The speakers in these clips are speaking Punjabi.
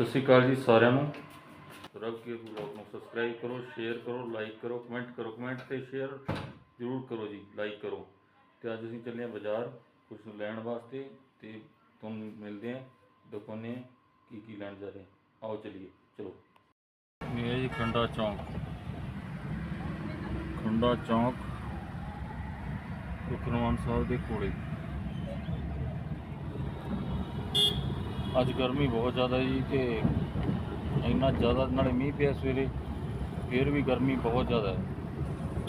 ਸਤਿ ਸ਼੍ਰੀ ਅਕਾਲ ਜੀ ਸਾਰਿਆਂ ਨੂੰ। ਰੱਬ ਕੇ ਬਲੌਗ ਨੂੰ ਸਬਸਕ੍ਰਾਈਬ ਕਰੋ ਸ਼ੇਅਰ ਕਰੋ ਲਾਈਕ ਕਰੋ ਕਮੈਂਟ ਕਰੋ ਕਮੈਂਟ ਤੇ ਸ਼ੇਅਰ ਜ਼ਰੂਰ ਕਰੋ ਜੀ ਲਾਈਕ ਕਰੋ। ਤੇ ਅੱਜ ਅਸੀਂ ਚੱਲੇ ਹਾਂ ਬਾਜ਼ਾਰ ਕੁਝ ਲੈਣ ਵਾਸਤੇ ਤੇ ਤੁਹਾਨੂੰ ਮਿਲਦੇ ਹਾਂ ਦੁਕਾਨੇ ਕੀ ਕੀ ਲੈਣ ਜਾ ਰਹੇ ਆਓ ਚਲਿਏ, ਚਲੋ। ਇਹ ਜੀ ਖੰਡਾ ਚੌਂਕ। ਖੰਡਾ ਚੌਂਕ ਸੁਖਨਵਾਨ ਸਾਹਿਬ ਦੇ ਕੋਲੇ। ਅੱਜ ਗਰਮੀ ਬਹੁਤ ਜ਼ਿਆਦਾ ਜੀ ਤੇ ਇੰਨਾ ਜ਼ਿਆਦਾ ਨਾਲੇ ਮੀਂਹ ਪਿਆ ਸਵੇਰੇ, ਫਿਰ ਵੀ ਗਰਮੀ ਬਹੁਤ ਜ਼ਿਆਦਾ ਹੈ।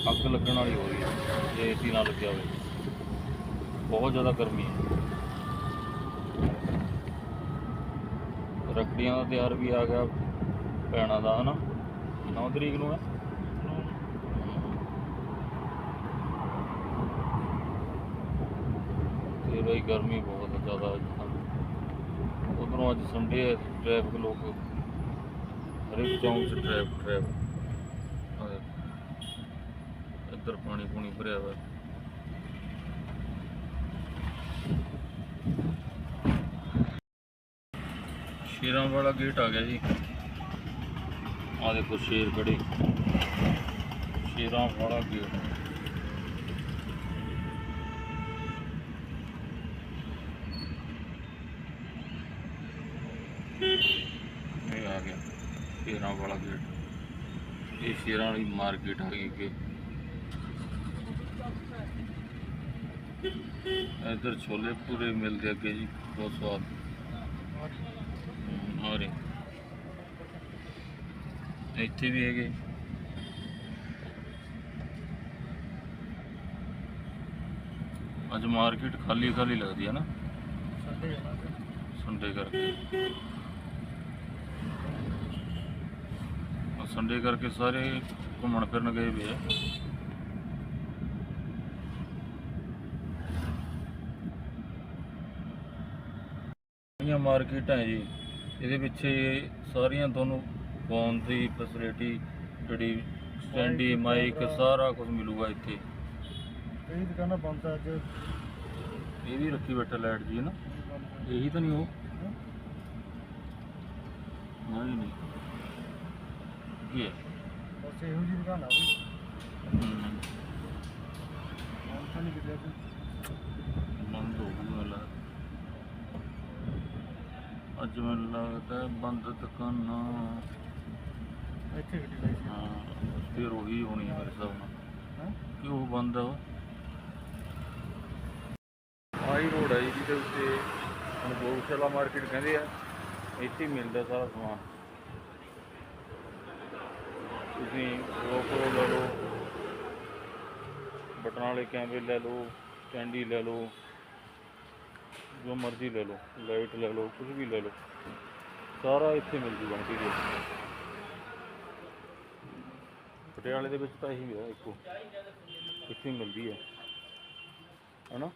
ਅੱਗ ਲੱਗਣ ਵਾਲੀ ਹੋ ਰਹੀ ਹੈ, ਜੇ ਏਸੀ ਨਾ ਲੱਗਿਆ ਹੋਵੇ। ਬਹੁਤ ਜ਼ਿਆਦਾ ਗਰਮੀ ਹੈ। ਰੱਖੜੀਆਂ ਦਾ ਤਿਉਹਾਰ ਵੀ ਆ ਗਿਆ ਭੈਣਾਂ ਦਾ, ਹਨਾ? 9 ਤਰੀਕ ਨੂੰ ਹੈ? ਤੇ ਬਈ ਗਰਮੀ ਬਹੁਤ ਜ਼ਿਆਦਾ ਅੱਜ ਅੱਜ ਸੰਡੇ ਹੈ ਟ੍ਰੈਫਿਕ ਲੋਕ ਹਰੇਕ ਚੌਂਕ 'ਚ ਟ੍ਰੈਫਿਕ ਟ੍ਰੈਫਿਕ ਇੱਧਰ ਪਾਣੀ ਪੂਣੀ ਭਰਿਆ ਹੋਇਆ। ਸ਼ੇਰਾਂ ਵਾਲਾ ਗੇਟ ਆ ਗਿਆ ਜੀ। ਆ ਦੇਖੋ ਸ਼ੇਰ ਖੜੇ ਸ਼ੇਰਾਂ ਵਾਲਾ ਗੇਟ ਇਹ ਆ ਗਿਆ ਸ਼ੇਰਾਂ ਵਾਲਾ ਗੇਟ ਇਹ ਸ਼ੇਰਾਂ ਵਾਲੀ ਮਾਰਕੀਟ ਆ ਗਈ ਕਿ ਇੱਧਰ ਛੋਲੇ ਪੂਰੇ ਮਿਲਦੇ ਅੱਗੇ ਜੀ ਬਹੁਤ ਸਵਾਦ। ਔਰ। ਇੱਥੇ ਵੀ ਹੈਗੇ। ਅੱਜ ਮਾਰਕੀਟ ਖਾਲੀ ਖਾਲੀ ਲੱਗਦੀ ਹੈ ਨਾ। ਸੰਡੇ ਕਰਕੇ। ਸੰਡੇ ਕਰਕੇ ਸਾਰੇ ਘੁੰਮਣ ਫਿਰਨ ਗਏ ਵੀ ਆ। ਇਹ ਮਾਰਕੀਟ ਹੈ ਜੀ ਇਹਦੇ ਪਿੱਛੇ ਸਾਰੀਆਂ ਤੁਹਾਨੂੰ ਫੋਨ ਦੀ ਫੈਸਿਲਿਟੀ ਜਿਹੜੀ ਸਟੈਂਡੀ ਮਾਈਕ ਸਾਰਾ ਕੁਝ ਮਿਲੂਗਾ ਇੱਥੇ। ਕਈ ਦੁਕਾਨਾਂ ਬੰਦ ਆ ਅੱਜ। ਇਹ ਵੀ ਰੱਖੀ ਬੈਠਾ ਲਾਈਟ ਜੀ ਨਾ? ਇਹੀ ਤਾਂ ਨਹੀਂ ਉਹ। ਨਹੀਂ ਨਹੀਂ। ਇਹ। ਹੈ। ਬਸ ਇਹੋ ਜਿਹੀ ਦੁਕਾਨ ਆ ਵੀ। ਹਮ, ਹੁਣ ਤਾਂ ਨਹੀਂ ਕਿਤੇ ਬੰਦ ਹੋ ਗਈ ਮੈਨੂੰ ਲੱਗਦਾ ਅੱਜ ਮੈਨੂੰ ਲੱਗਦਾ ਬੰਦ ਦੁਕਾਨਾਂ। ਇੱਥੇ ਗੱਡੀ ਲਾਈ ਸੀ। ਹਾਂ ਫਿਰ ਉਹੀ ਹੋਣੀ ਹੈ ਮੇਰੇ ਹਿਸਾਬ ਨਾਲ। ਹਾਂ? ਕਿ ਉਹ ਬੰਦ ਆ ਆਹੀ ਰੋਡ ਹੈ ਜੀ ਜਿਹਦੇ ਉੱਤੇ ਹੁਣ ਗੋਸ਼ਾਲਾ ਮਾਰਕੀਟ ਕਹਿੰਦੇ ਆ ਇੱਥੇ ਮਿਲਦਾ ਸਾਰਾ ਸਮਾਨ। ਤੁਸੀਂ GoPro ਲੈ ਲਓ। ਬਟਨ ਵਾਲੇ ਕੈਮਰੇ ਲੈ ਲਓ ਕੈਂਡੀ ਲੈ ਲਓ। ਜੋ ਮਰਜ਼ੀ ਲੈ ਲਓ, ਲਾਈਟ ਲੈ ਲਓ ਕੁਝ ਵੀ ਲੈ ਲਓ। ਸਾਰਾ ਇੱਥੇ ਮਿਲ ਜੂਗਾ ਮਟੀਰੀਅਲ ਪਟਿਆਲੇ ਦੇ ਵਿੱਚ ਤਾਂ ਇਹੀ ਹੈ ਇੱਕੋ। ਇੱਥੇ ਮਿਲਦੀ ਹੈ ਹਨਾ?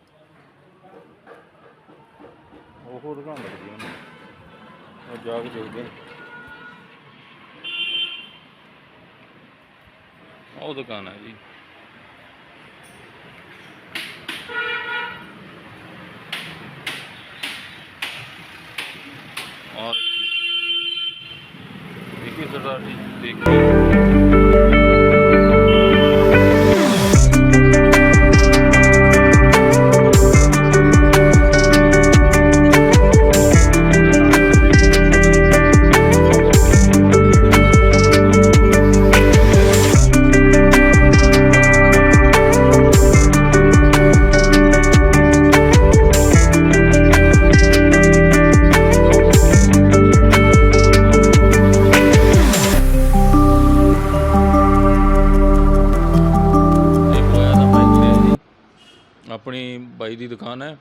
ਉਹ ਦੁਕਾਨ ਲੱਗਦੀ ਹੈ ਉਹ ਜਾ ਕੇ ਦੇਖਦੇ ਹਾਂ ਉਹ ਦੁਕਾਨ ਹੈ ਜੀ और देखिए सरदार जी देखिए ਆਪਣੀ ਬਾਈ ਦੀ ਦੁਕਾਨ ਹੈ।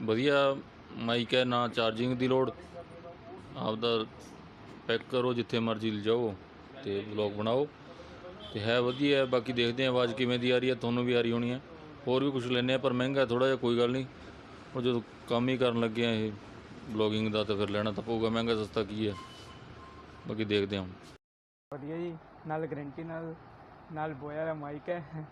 ਵਧੀਆ ਮਾਈਕ ਹੈ, ਨਾ ਚਾਰਜਿੰਗ ਦੀ ਲੋੜ। ਆਪਦਾ ਪੈਕ ਕਰੋ, ਜਿੱਥੇ ਮਰਜ਼ੀ ਲਿਜਾਓ ਤੇ ਵਲੌਗ ਬਣਾਓ। ਤੇ ਹੈ ਵਧੀਆ ਬਾਕੀ ਦੇਖਦੇ ਹਾਂ ਆਵਾਜ਼ ਕਿਵੇਂ ਦੀ ਆ ਰਹੀ ਹੈ, ਤੁਹਾਨੂੰ ਵੀ ਆ ਰਹੀ ਹੋਣੀ ਹੈ। ਹੋਰ ਵੀ ਕੁਝ ਲੈਣੇ ਆ ਪਰ ਮਹਿੰਗਾ ਥੋੜਾ ਜਿਹਾ ਕੋਈ ਗੱਲ ਨਹੀਂ। ਉਹ ਜਦੋਂ ਕੰਮ ਹੀ ਕਰਨ ਲੱਗੇ ਆ ਇਹ ਵਲੌਗਿੰਗ ਦਾ, ਤਾਂ ਫਿਰ ਲੈਣਾ ਤਾਂ ਪਊਗਾ, ਮਹਿੰਗਾ ਸਸਤਾ ਕੀ ਹੈ। ਬਾਕੀ ਦੇਖਦੇ ਹਾਂ ਵਧੀਆ ਜੀ, ਨਾਲ ਗਰੰਟੀ ਨਾਲ ਨਾਲ ਬੋਇਆ ਦਾ ਮਾਈਕ ਹੈ।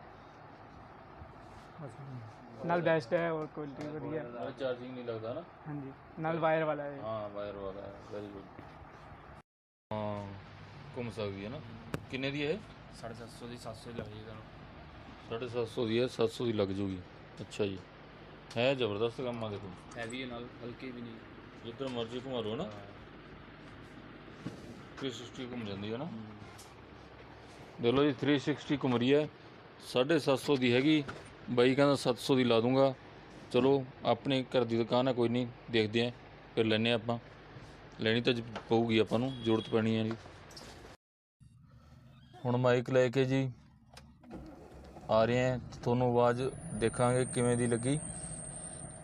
ਨਾਲ ਬੈਸਟ ਹੈ ਔਰ ਕੁਆਲਿਟੀ ਵਧੀਆ ਚਾਰਜਿੰਗ ਨਹੀਂ ਲੱਗਦਾ ਨਾ। ਹਾਂਜੀ ਨਾਲ ਵਾਇਰ ਵਾਲਾ ਹੈ। ਹਾਂ ਵਾਇਰ ਵਾਲਾ ਵੈਰੀ ਗੁੱਡ ਹਾਂ ਘੁੰਮ ਸਕਦੀ ਹੈ ਨਾ। ਕਿੰਨੇ ਦੀ ਹੈ ਇਹ? 750 ਦੀ 700 ਦੀ ਲੱਗ ਜਾਏਗਾ। 750 ਦੀ ਹੈ 700 ਦੀ ਲੱਗ ਜੂਗੀ। ਅੱਛਾ ਜੀ। ਹੈ ਜ਼ਬਰਦਸਤ ਕੰਮ ਆ ਦੇਖੋ। ਹੈਵੀ ਨਾਲ ਹਲਕੀ ਵੀ ਨਹੀਂ। ਜਿੱਧਰ ਮਰਜ਼ੀ ਘੁਮਾ ਲਓ ਨਾ। 360 ਘੁੰਮ ਜਾਂਦੀ ਹੈ ਨਾ। ਦੇਖ ਲਓ ਜੀ 360 ਘੁੰਮ ਰਹੀ ਹੈ। 750 ਦੀ ਹੈਗੀ। ਬਾਈ ਕਹਿੰਦਾ 700 ਦੀ ਲਾ ਦੂੰਗਾ। ਚਲੋ, ਆਪਣੇ ਘਰ ਦੀ ਦੁਕਾਨ ਹੈ ਕੋਈ ਨਹੀਂ, ਦੇਖਦੇ ਆਂ, ਫਿਰ ਲੈਨੇ ਆਪਾਂ। ਲੈਣੀ ਤਾਂ ਜ- ਪਊਗੀ ਆਪਾਂ ਨੂੰ, ਜ਼ਰੂਰਤ ਪੈਣੀ ਹੈ ਜੀ। ਹੁਣ ਮਾਈਕ ਲੈ ਕੇ ਜੀ, ਆ ਰਹੇ ਹਾਂ ਤੁਹਾਨੂੰ ਆਵਾਜ਼ ਦੇਖਾਂਗੇ ਕਿਵੇਂ ਦੀ ਲੱਗੀ।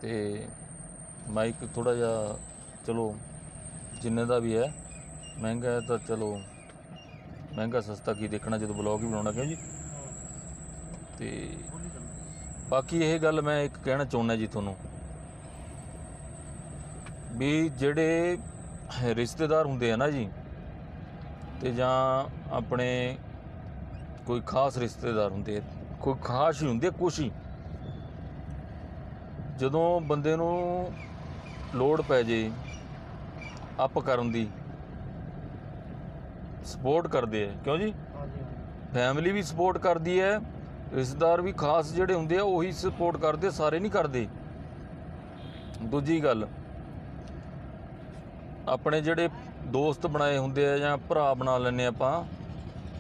ਤੇ ਮਾਈਕ ਥੋੜਾ ਜਿਹਾ, ਚਲੋ, ਜਿੰਨੇ ਦਾ ਵੀ ਹੈ, ਮਹਿੰਗਾ ਹੈ ਤਾਂ ਚਲੋ, ਮਹਿੰਗਾ ਸਸਤਾ ਕੀ ਦੇਖਣਾ ਜਦੋਂ ਬਲੌਗ ਹੀ ਬਣਾਉਣਾ ਕਿਉਂ ਜੀ? ਤੇ ਬਾਕੀ ਇਹ ਗੱਲ ਮੈਂ ਇੱਕ ਕਹਿਣਾ ਚਾਹੁੰਦਾ ਜੀ ਤੁਹਾਨੂੰ ਵੀ ਜਿਹੜੇ ਰਿਸ਼ਤੇਦਾਰ ਹੁੰਦੇ ਆ ਨਾ ਜੀ ਤੇ ਜਾਂ ਆਪਣੇ ਕੋਈ ਖਾਸ ਰਿਸ਼ਤੇਦਾਰ ਹੁੰਦੇ ਕੋਈ ਖਾਸ ਹੀ ਹੁੰਦੇ ਕੁਛ ਹੀ। ਜਦੋਂ ਬੰਦੇ ਨੂੰ ਲੋੜ ਪੈ ਜੇ ਅਪ ਕਰਨ ਦੀ ਸਪੋਰਟ ਕਰਦੇ ਆ ਕਿਉਂ ਜੀ? ਫੈਮਿਲੀ ਵੀ ਸਪੋਰਟ ਕਰਦੀ ਹੈ ਰਿਸ਼ਤੇਦਾਰ ਵੀ ਖਾਸ ਜਿਹੜੇ ਹੁੰਦੇ ਆ, ਉਹੀ ਸਪੋਰਟ ਕਰਦੇ, ਸਾਰੇ ਨਹੀਂ ਕਰਦੇ। ਦੂਜੀ ਗੱਲ, ਆਪਣੇ ਜਿਹੜੇ ਦੋਸਤ ਬਣਾਏ ਹੁੰਦੇ ਆ ਜਾਂ ਭਰਾ ਬਣਾ ਲੈਂਦੇ ਆਪਾਂ,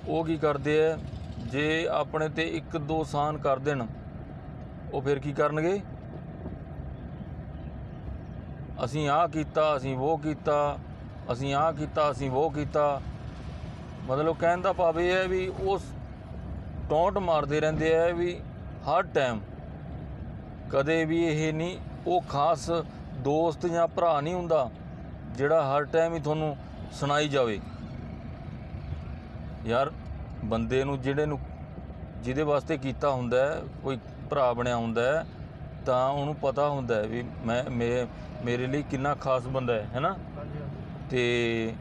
ਉਹ ਕੀ ਕਰਦੇ ਆ, ਜੇ ਆਪਣੇ ਤੇ ਇੱਕ ਦੋ ਸਾਨ ਕਰ ਦੇਣ, ਉਹ ਫਿਰ ਕੀ ਕਰਨਗੇ? ਅਸੀਂ ਆਹ ਕੀਤਾ, ਅਸੀਂ ਉਹ ਕੀਤਾ, ਅਸੀਂ ਆਹ ਕੀਤਾ, ਅਸੀਂ ਉਹ ਕੀਤਾ। ਮਤਲਬ ਕਹਿਣ ਦਾ ਭਾਵ ਇਹ ਹੈ ਵੀ ਉਸ ਟੌਂਟ ਮਾਰਦੇ ਰਹਿੰਦੇ ਆ ਵੀ ਹਰ ਟਾਈਮ ਕਦੇ ਵੀ ਇਹ ਨਹੀਂ ਉਹ ਖਾਸ ਦੋਸਤ ਜਾਂ ਭਰਾ ਨਹੀਂ ਹੁੰਦਾ ਜਿਹੜਾ ਹਰ ਟਾਈਮ ਹੀ ਤੁਹਾਨੂੰ ਸੁਣਾਈ ਜਾਵੇ। ਯਾਰ ਬੰਦੇ ਨੂੰ ਜਿਹੜੇ ਨੂੰ ਜਿਹਦੇ ਵਾਸਤੇ ਕੀਤਾ ਹੁੰਦਾ ਕੋਈ ਭਰਾ ਬਣਿਆ ਹੁੰਦਾ ਤਾਂ ਉਹਨੂੰ ਪਤਾ ਹੁੰਦਾ ਵੀ ਮੈਂ ਮੇ- ਮੇਰੇ ਲਈ ਕਿੰਨਾ ਖਾਸ ਬੰਦਾ ਹੈ ਹੈਨਾ? ਤੇ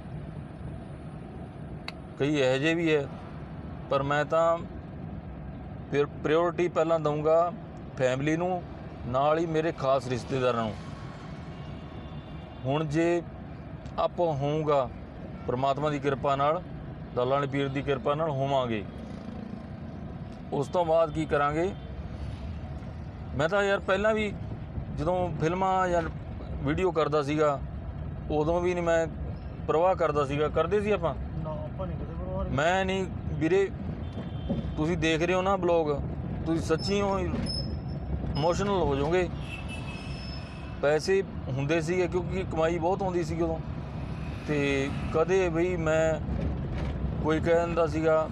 ਕਈ ਇਹੋ ਜਿਹੇ ਵੀ ਹੈ ਪਰ ਮੈਂ ਤਾਂ ਫਿਰ ਪ੍ਰਾਇੋਰਟੀ ਪਹਿਲਾਂ ਦਊਂਗਾ ਫੈਮਿਲੀ ਨੂੰ ਨਾਲ ਹੀ ਮੇਰੇ ਖਾਸ ਰਿਸ਼ਤੇਦਾਰਾਂ ਨੂੰ। ਹੁਣ ਜੇ ਆਪ ਹੋਊਗਾ ਪ੍ਰਮਾਤਮਾ ਦੀ ਕਿਰਪਾ ਨਾਲ ਦਾਲਾਂ ਵਾਲੇ ਪੀਰ ਦੀ ਕਿਰਪਾ ਨਾਲ ਹੋਵਾਂਗੇ ਉਸ ਤੋਂ ਬਾਅਦ ਕੀ ਕਰਾਂਗੇ? ਮੈਂ ਤਾਂ ਯਾਰ ਪਹਿਲਾਂ ਵੀ ਜਦੋਂ ਫਿਲਮਾਂ ਜਾਂ ਵੀਡੀਓ ਕਰਦਾ ਸੀਗਾ ਉਦੋਂ ਵੀ ਨਹੀਂ ਮੈਂ ਪ੍ਰਵਾਹ ਕਰਦਾ ਸੀਗਾ। ਕਰਦੇ ਸੀ ਆਪਾਂ? ਨਾ ਆਪਾਂ ਨਹੀਂ ਕਦੇ ਪਰਵਾਹ ਮੈਂ ਨਹੀਂ ਵੀਰੇ ਤੁਸੀਂ ਦੇਖ ਰਹੇ ਹੋ ਨਾ ਬਲੌਗ ਤੁਸੀਂ ਸੱਚੀ ਹੋ ਇਮੋਸ਼ਨਲ ਹੋ ਜਾਓਗੇ। ਪੈਸੇ ਹੁੰਦੇ ਸੀਗੇ, ਕਿਉਂਕਿ ਕਮਾਈ ਬਹੁਤ ਆਉਂਦੀ ਸੀ ਉਦੋਂ। ਤੇ ਕਦੇ ਵੀ ਮੈਂ ਕੋਈ ਕਹਿ ਦਿੰਦਾ ਸੀਗਾ,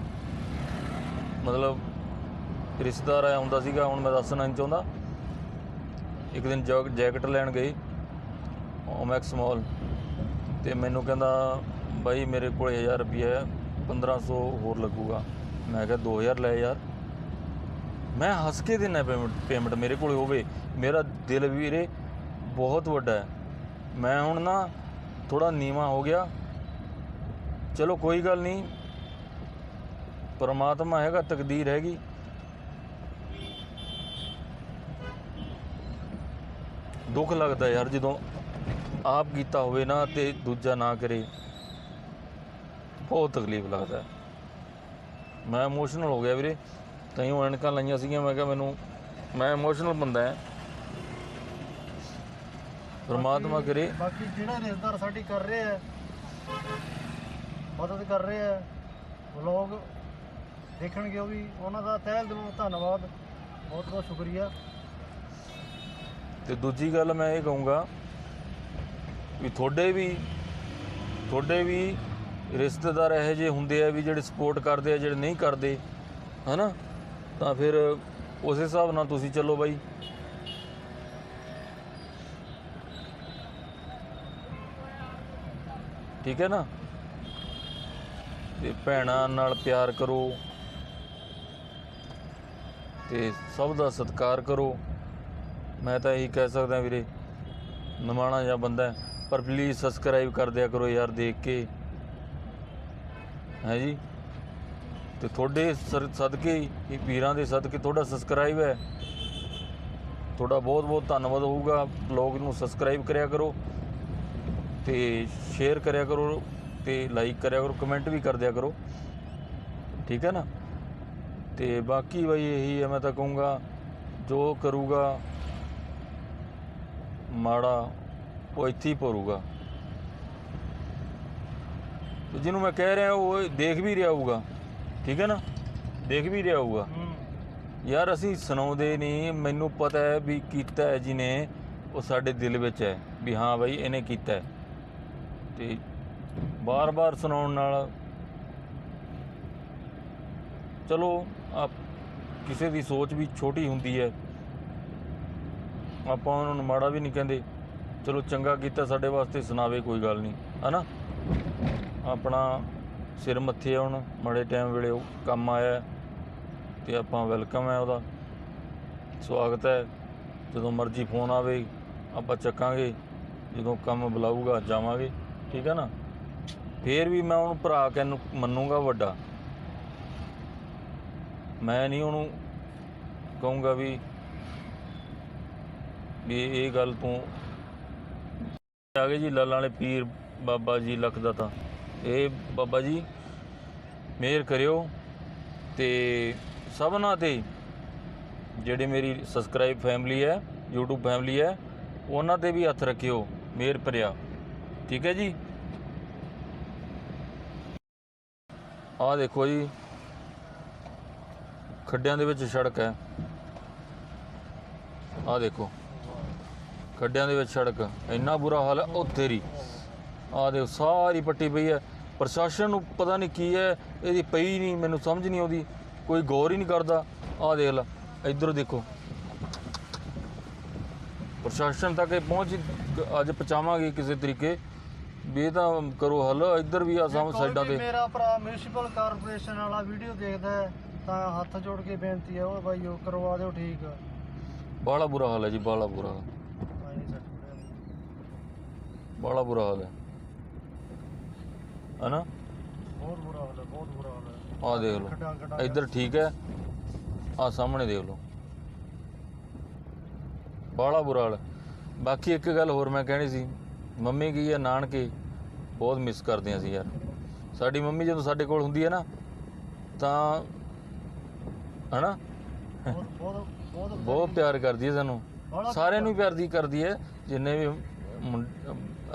ਮਤਲਬ ਰਿਸ਼ਤੇਦਾਰ ਆਇਆ ਹੁੰਦਾ ਸੀਗਾ, ਹੁਣ ਮੈਂ ਦੱਸਣਾ ਨਹੀਂ ਚਾਹੁੰਦਾ। ਇੱਕ ਦਿਨ ਜੈਕ- ਜੈਕਟ ਲੈਣ ਗਏ ਓਮੈਕਸ ਮਾਲ ਤੇ ਮੈਨੂੰ ਕਹਿੰਦਾ, ਬਾਈ ਮੇਰੇ ਕੋਲ 1000 ਰੁਪਏ ਹੈ 1500 ਹੋਰ ਲੱਗੂਗਾ। ਮੈਂ ਕਿਹਾ 2000 ਲੈ ਯਾਰ। ਮੈਂ ਹੱਸ ਕੇ ਦੇਣਾ ਪੇਮੈਂਟ ਪੇਮੈਂਟ ਮੇਰੇ ਕੋਲ ਹੋਵੇ। ਮੇਰਾ ਦਿਲ ਵੀਰੇ ਬਹੁਤ ਵੱਡਾ ਹੈ। ਮੈਂ ਹੁਣ ਨਾ ਥੋੜਾ ਨੀਵਾ ਹੋ ਗਿਆ। ਚਲੋ ਕੋਈ ਗੱਲ ਨਹੀਂ। ਪਰਮਾਤਮਾ ਹੈਗਾ, ਤਕਦੀਰ ਹੈਗੀ। ਦੁੱਖ ਲੱਗਦਾ ਯਾਰ ਜਦੋਂ ਆਪ ਕੀਤਾ ਹੋਵੇ ਨਾ ਤੇ ਦੂਜਾ ਨਾ ਕਰੇ। ਬਹੁਤ ਤਕਲੀਫ ਲੱਗਦਾ। ਹੈ। ਮੈਂ ਇਮੋਸ਼ਨਲ ਹੋ ਗਿਆ ਵੀਰੇ। ਤਾਂ ਹੀ ਐਨਕਾਂ ਲਾਈਆਂ ਸੀਗੀਆਂ ਮੈਂ ਕਿਹਾ ਮੈਨੂੰ ਮੈਂ ਇਮੋਸ਼ਨਲ ਬੰਦਾ ਹਾਂ। ਪਰਮਾਤਮਾ ਕਰੇ। ਬਾਕੀ ਜਿਹੜਾ ਰਿਸ਼ਤੇਦਾਰ ਸਾਡੀ ਕਰ ਰਹੇ ਆ ਮਦਦ ਕਰ ਰਹੇ ਆ ਵਲੋਗ ਦੇਖਣਗੇ ਉਹ ਵੀ। ਉਹਨਾਂ ਦਾ ਤਹਿ ਦਿਲੋਂ ਧੰਨਵਾਦ ਬਹੁਤ ਬਹੁਤ ਸ਼ੁਕਰੀਆ। ਤੇ ਦੂਜੀ ਗੱਲ ਮੈਂ ਇਹ ਕਹੂੰਗਾ ਵੀ ਤੁਹਾਡੇ ਵੀ ਤੁਹਾਡੇ ਵੀ ਰਿਸ਼ਤੇਦਾਰ ਇਹੋ ਜਿਹੇ ਹੁੰਦੇ ਆ ਵੀ ਜਿਹੜੇ ਸਪੋਰਟ ਕਰਦੇ ਆ, ਜਿਹੜੇ ਨਹੀਂ ਕਰਦੇ, ਹਨਾ? ਤਾਂ ਫਿਰ ਉਸ ਹਿਸਾਬ ਨਾਲ ਤੁਸੀਂ ਚੱਲੋ ਬਾਈ। ਠੀਕ ਹੈ ਨਾ? ਤੇ ਭੈਣਾਂ ਨਾਲ ਪਿਆਰ ਕਰੋ। ਤੇ ਸਭ ਦਾ ਸਤਿਕਾਰ ਕਰੋ। ਮੈਂ ਤਾਂ ਇਹੀ ਕਹਿ ਸਕਦਾ ਵੀਰੇ, ਨਿਮਾਣਾ ਜਾਂ ਬੰਦਾ ਪਰ ਪਲੀਜ਼ ਸਬਸਕ੍ਰਾਈਬ ਕਰ ਦਿਆ ਕਰੋ ਯਾਰ ਦੇਖ ਕੇ। ਹੈ ਜੀ? ਤੇ ਤੁਹਾਡੇ ਸਰ- ਸਦਕੇ ਹੀ, ਇਹ ਪੀਰਾਂ ਦੇ ਸਦਕੇ ਤੁਹਾਡਾ ਸਬਸਕ੍ਰਾਈਬ ਹੈ। ਤੁਹਾਡਾ ਬਹੁਤ ਬਹੁਤ ਧੰਨਵਾਦ ਹੋਊਗਾ। ਬਲੌਗ ਨੂੰ ਸਬਸਕ੍ਰਾਈਬ ਕਰਿਆ ਕਰੋ ਤੇ ਸ਼ੇਅਰ ਕਰਿਆ ਕਰੋ ਤੇ ਲਾਈਕ ਕਰਿਆ ਕਰੋ ਕਮੈਂਟ ਵੀ ਕਰ ਦਿਆ ਕਰੋ। ਠੀਕ ਹੈ ਨਾ? ਤੇ ਬਾਕੀ ਬਈ ਇਹੀ ਹੈ ਮੈਂ ਤਾਂ ਕਹੂੰਗਾ ਜੋ ਕਰੂਗਾ ਮਾੜਾ ਉਹ ਇੱਥੇ ਹੀ ਭਰੂਗਾ। ਤੇ ਜਿਹਨੂੰ ਮੈਂ ਕਹਿ ਰਿਹਾ ਉਹ ਦੇਖ ਵੀ ਰਿਹਾ ਹੋਊਗਾ। ਠੀਕ ਹੈ ਨਾ? ਦੇਖ ਵੀ ਰਿਹਾ ਹੋਊਗਾ। ਯਾਰ ਅਸੀਂ ਸੁਣਾਉਂਦੇ ਨਹੀਂ, ਮੈਨੂੰ ਪਤਾ ਹੈ ਵੀ ਕੀਤਾ ਹੈ ਜਿਹਨੇ, ਉਹ ਸਾਡੇ ਦਿਲ ਵਿੱਚ ਹੈ ਵੀ ਹਾਂ ਬਾਈ ਇਹਨੇ ਕੀਤਾ ਹੈ। ਤੇ ਬਾਰ-ਬਾਰ ਸੁਣਾਉਣ ਨਾਲ ਚਲੋ, ਆਪ ਕਿਸੇ ਦੀ ਸੋਚ ਵੀ ਛੋਟੀ ਹੁੰਦੀ ਹੈ। ਆਪਾਂ ਉਹਨਾਂ ਨੂੰ ਮਾੜਾ ਵੀ ਨਹੀਂ ਕਹਿੰਦੇ। ਚਲੋ ਚੰਗਾ ਕੀਤਾ ਸਾਡੇ ਵਾਸਤੇ, ਸੁਣਾਵੇ ਕੋਈ ਗੱਲ ਨਹੀਂ। ਹਨਾ? ਆਪਣਾ ਸਿਰ ਮੱਥੇ ਆ ਹੁਣ ਮਾੜੇ ਟਾਈਮ ਵੇਲੇ ਉਹ ਕੰਮ ਆਇਆ ਹੈ ਤੇ ਆਪਾਂ ਵੈਲਕਮ ਹੈ ਉਹਦਾ। ਸਵਾਗਤ ਹੈ। ਜਦੋਂ ਮਰਜ਼ੀ ਫੋਨ ਆਵੇ, ਆਪਾਂ ਚੱਕਾਂਗੇ। ਜਦੋਂ ਕੰਮ ਬੁਲਾਊਗਾ, ਜਾਵਾਂਗੇ। ਠੀਕ ਹੈ ਨਾ? ਫੇਰ ਵੀ ਮੈਂ ਉਹਨੂੰ ਭਰਾ ਕੇ ਨੂੰ ਮੰਨੂਗਾ ਵੱਡਾ। ਮੈਂ ਨਹੀਂ ਉਹਨੂੰ ਕਹੂੰਗਾ ਵੀ ਵੀ ਇਹ ਗੱਲ ਤੂੰ ਆ ਗਏ ਜੀ, ਲਾਲਾਂ ਵਾਲੇ ਪੀਰ ਬਾਬਾ ਜੀ ਲੱਖ ਦਾ ਤਾਂ। ਇਹ ਬਾਬਾ ਜੀ, ਮਿਹਰ ਕਰਿਓ ਤੇ ਸਭਨਾਂ ਤੇ ਜਿਹੜੇ ਮੇਰੀ ਸਬਸਕ੍ਰਾਈਬ ਫੈਮਿਲੀ ਹੈ, YouTube ਫੈਮਿਲੀ ਹੈ, ਉਹਨਾਂ ਤੇ ਵੀ ਹੱਥ ਰੱਖਿਓ, ਮਿਹਰ ਭਰਿਆ। ਠੀਕ ਹੈ ਜੀ? ਆਹ ਦੇਖੋ ਜੀ, ਖੱਡਿਆਂ ਦੇ ਵਿੱਚ ਸੜਕ ਹੈ। ਆਹ ਦੇਖੋ, ਖੱਡਿਆਂ ਦੇ ਵਿੱਚ ਸੜਕ, ਇੰਨਾ ਬੁਰਾ ਹਾਲ ਹੈ, ਉਹ ਤੇਰੀ। ਆਹ ਦੇਖੋ ਸਾਰੀ ਪੱਟੀ ਪਈ ਹੈ। ਪ੍ਰਸ਼ਾਸਨ ਨੂੰ ਪਤਾ ਨਹੀਂ ਕੀ ਹੈ ਇਹਦੀ ਪਈ ਨਹੀਂ ਮੈਨੂੰ ਸਮਝ ਨਹੀਂ ਆਉਂਦੀ। ਕੋਈ ਗੌਰ ਹੀ ਨਹੀਂ ਕਰਦਾ। ਆਹ ਦੇਖ ਲੈ ਇੱਧਰ ਦੇਖੋ। ਪ੍ਰਸ਼ਾਸਨ ਤੱਕ ਇਹ ਪਹੁੰਚ ਅੱਜ ਪਹੁੰਚਾਵਾਂਗੇ ਕਿਸੇ ਤਰੀਕੇ। ਵੀ ਇਹ ਤਾਂ ਕਰੋ ਹੱਲ ਇੱਧਰ ਵੀ ਆ ਕੋਈ ਸਾਈਡਾਂ ਤੇ। ਮੇਰਾ ਭਰਾ ਮਿਊਨਿਸਪਲ ਕਾਰਪੋਰੇਸ਼ਨ ਵਾਲਾ ਵੀਡੀਓ ਦੇਖਦਾ ਹੈ ਤਾਂ ਹੱਥ ਜੋੜ ਕੇ ਬੇਨਤੀ ਹੈ ਓਏ ਬਾਈ ਉਹ ਕਰਵਾ ਦਿਓ ਠੀਕ। ਬਾਹਲਾ ਬੁਰਾ ਹਾਲ ਹੈ ਜੀ ਬਾਹਲਾ ਬੁਰਾ ਹਾਲ। ਬਾਹਲਾ ਬੁਰਾ ਹਾਲ ਹੈ। ਹਨਾ? ਬਹੁਤ ਬੁਰਾ ਹਾਲ ਹੈ ਬਹੁਤ ਬੁਰਾ ਹਾਲ ਹੈ। ਆਹ ਦੇਖ ਖੱਡਾਂ- ਲਓ ਇੱਧਰ ਠੀਕ ਹੈ। ਆ ਸਾਹਮਣੇ ਦੇਖ ਲਓ। ਬਾਹਲਾ ਬੁਰਾ ਹਾਲ ਹੈ। ਬਾਕੀ ਇੱਕ ਗੱਲ ਹੋਰ ਮੈਂ ਕਹਿਣੀ ਸੀ ਮੰਮੀ ਕੀ ਹੈ ਨਾਨਕੇ ਬਹੁਤ ਮਿਸ ਕਰਦੇ ਅਸੀਂ ਯਾਰ। ਸਾਡੀ ਮੰਮੀ ਜਦੋਂ ਸਾਡੇ ਕੋਲ ਹੁੰਦੀ ਹੈ ਨਾ ਤਾਂ ਹਨਾ? ਬਹੁਤ ਬਹੁਤ ਬਹੁਤ ਬਹੁਤ ਪਿਆਰ ਕਰਦੀ ਹੈ ਸਾਨੂੰ। ਬਾਹਲਾ ਸਾਰਿਆਂ ਨੂੰ ਹੀ ਪਿਆਰ ਦੀ ਕਰਦੀ ਹੈ ਜਿੰਨੇ ਵੀ ਮੁੰ-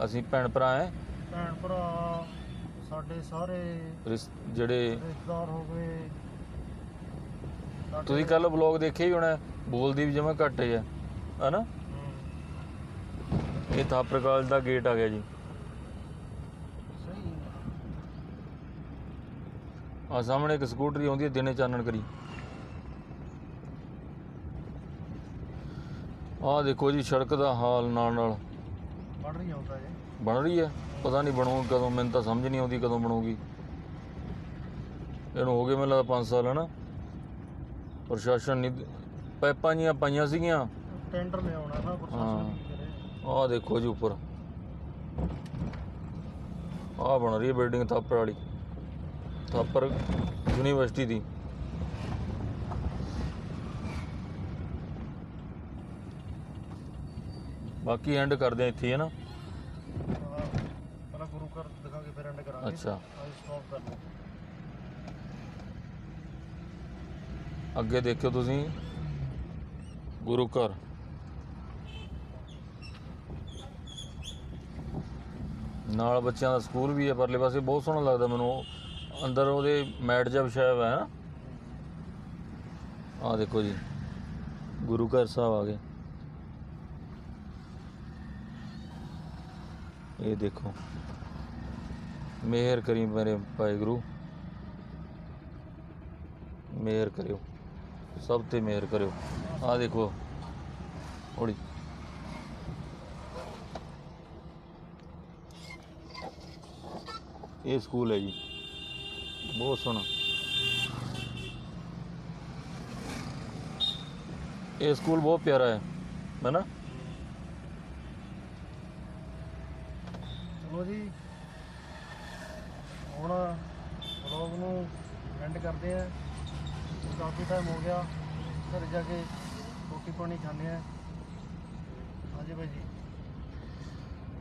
ਅਸੀਂ ਭੈਣ ਭਰਾ ਹੈ। ਭੈਣ ਭਰਾ ਸਾਡੇ ਸਾਰੇ ਰਿਸ- ਜਿਹੜੇ ਰਿਸ਼ਤੇਦਾਰ ਹੋ ਗਏ। ਸਾਡੇ- ਤੁਸੀਂ ਕੱਲ ਵਲੌਗ ਦੇਖਿਆ ਹੀ ਹੋਣਾ ਬੋਲਦੀ ਵੀ ਜਮਾ ਘੱਟ ਹੈ ਹਨਾ। ਇਹ ਥਾਪਰ ਕਾਲਜ ਦਾ ਗੇਟ ਆ ਗਿਆ ਜੀ। ਸਹੀ ਆ। ਸਾਹਮਣੇ ਇੱਕ ਸਕੂਟਰੀ ਆਉਂਦੀ ਹੈ ਦਿਨੇ ਚਾਨਣ ਕਰੀ। ਆਹ ਦੇਖੋ ਜੀ ਸੜਕ ਦਾ ਹਾਲ ਨਾਲ ਨਾਲ। ਪੜ ਰਹੀ ਹੁੰਦਾ ਜੇ ਬਣ ਰਹੀ ਹੈ ਪਤਾ ਨਹੀਂ ਬਣੂ ਕਦੋਂ ਮੈਨੂੰ ਤਾਂ ਸਮਝ ਨਹੀਂ ਆਉਂਦੀ ਕਦੋਂ ਬਣੂਗੀ। ਇਹਨੂੰ ਹੋ ਗਏ ਮੈਨੂੰ ਲੱਗਦਾ 5 ਸਾਲ ਹਨਾ? ਪ੍ਰਸ਼ਾਸਨ ਨਹੀਂ ਪਾਈਪਾਂ ਜੀਆਂ ਪਾਈਆਂ ਸੀਗੀਆਂ। ਟੈਂਡਰ ਨਾ ਪ੍ਰਸ਼ਾਸਨ ਕੀ ਕਰੇ? ਆਹ ਦੇਖੋ ਜੀ ਉੱਪਰ। ਆਹ ਬਣ ਰਹੀ ਹੈ ਬਿਲਡਿੰਗ ਥਾਪਰ ਵਾਲੀ। ਥਾਪਰ ਯੂਨੀਵਰਸਿਟੀ ਦੀ। ਬਾਕੀ ਐਂਡ ਕਰਦੇ ਆ ਇੱਥੇ ਹੀ ਨਾ ਗੁਰੂ ਘਰ ਦਿਖਾਂਗੇ ਫਿਰ ਐਂਡ ਕਰਾਂਗੇ। ਅੱਛਾ। ਸਟਾਪ ਕਰ ਲਓ ਅੱਗੇ ਦੇਖਿਓ ਤੁਸੀਂ। ਗੁਰੂ ਘਰ। ਨਾਲ ਬੱਚਿਆਂ ਦਾ ਸਕੂਲ ਵੀ ਹੈ ਪਰਲੇ ਪਾਸੇ। ਬਹੁਤ ਸੋਹਣਾ ਲੱਗਦਾ ਮੈਨੂੰ। ਉਹ ਅੰਦਰ ਉਹਦੇ ਮੈਟ ਜਿਹਾ ਵਿਛਾਇਆ ਹੋਇਆ ਹੈ। ਆਹ ਦੇਖੋ ਜੀ। ਗੁਰੂ ਘਰ ਸਾਹਿਬ ਆ ਗਏ। ਇਹ ਦੇਖੋ। ਮਿਹਰ ਕਰੀ ਮੇਰੇ ਭਾਈ ਗੁਰੂ ਮਿਹਰ ਕਰਿਓ ਸਭ ਤੇ ਮਿਹਰ ਕਰਿਓ ਆਹ ਦੇਖੋ ਹੌਲੀ ਇਹ ਸਕੂਲ ਹੈ ਜੀ ਬਹੁਤ ਸੋਹਣਾ ਇਹ ਸਕੂਲ ਬਹੁਤ ਪਿਆਰਾ ਹੈ ਹੈ ਨਾ ਚਲੋ ਜੀ ਹੁਣ ਵਲੌਗ ਨੂੰ ਐਂਡ ਕਰਦੇ ਆ ਕਾਫੀ ਟਾਈਮ ਹੋ ਗਿਆ। ਘਰ ਜਾ ਕੇ ਰੋਟੀ ਪਾਣੀ ਖਾਂਦੇ ਆ ਹਾਂਜੀ ਭਾਈ ਜੀ।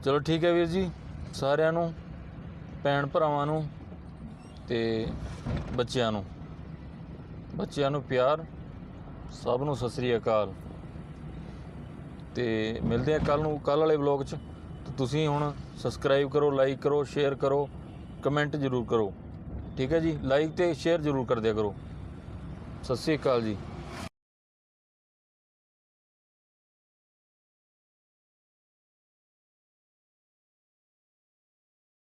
ਚਲੋ ਠੀਕ ਹੈ ਵੀਰ ਜੀ। ਸਾਰਿਆਂ ਨੂੰ, ਭੈਣ ਭਰਾਵਾਂ ਨੂੰ ਤੇ ਬੱਚਿਆਂ ਨੂੰ। ਬੱਚਿਆਂ ਨੂੰ ਪਿਆਰ। ਸਭ ਨੂੰ ਸਤਿ ਸ੍ਰੀ ਅਕਾਲ। ਤੇ ਮਿਲਦੇ ਆ ਕੱਲ ਨੂੰ ਕੱਲ ਵਾਲੇ ਵਲੌਗ 'ਚ। ਤੇ ਤੁਸੀਂ ਹੁਣ ਸਬਸਕ੍ਰਾਈਬ ਕਰੋ ਲਾਈਕ ਕਰੋ ਸ਼ੇਅਰ ਕਰੋ। ਕਮੈਂਟ ਜ਼ਰੂਰ ਕਰੋ। ਠੀਕ ਹੈ ਜੀ? ਲਾਈਕ ਤੇ ਸ਼ੇਅਰ ਜ਼ਰੂਰ ਕਰ ਦਿਆ ਕਰੋ। ਸਤਿ ਸ੍ਰੀ ਅਕਾਲ ਜੀ।